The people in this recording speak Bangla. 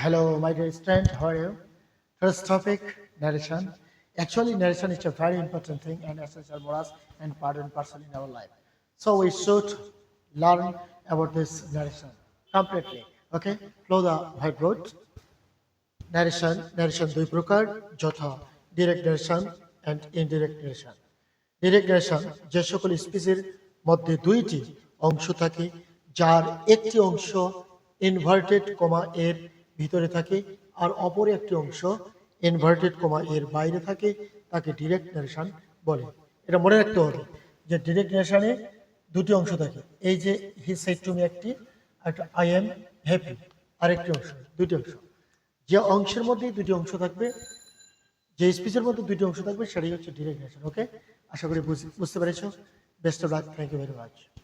Hello, my dear student. How are you? First topic, narration. Actually, narration is a very important thing and essential for us and part and parcel in our life. So we should learn about this narration completely. Okay, flow the whiteboard. narration narration দুই প্রকার যথা direct narration and indirect narration direct narration যে সকল স্পিচের মধ্যে দুইটি অংশ থাকে যার একটি অংশ ইনভার্টেড কমা এর ভিতরে থাকে আর অপর একটি অংশ ইনভার্টেড কমা এর বাইরে থাকে, তাকে ডিরেক্ট narration বলে। এটা মনে রাখতে হবে যে ডিরেক্ট narration-এ দুটি অংশ থাকে, এই যে হি সেড টু মি একটি একটা আই এম হ্যাপি আরেকটি অংশ, দুটি অংশ। যে অংশের মধ্যে দুটি অংশ থাকবে, যে স্পিচের মধ্যে দুটি অংশ থাকবে, সেটাই হচ্ছে ডিরেক্ট ওকে আশা করি বুঝ- বুঝতে পেরেছ? Best of luck thank you very much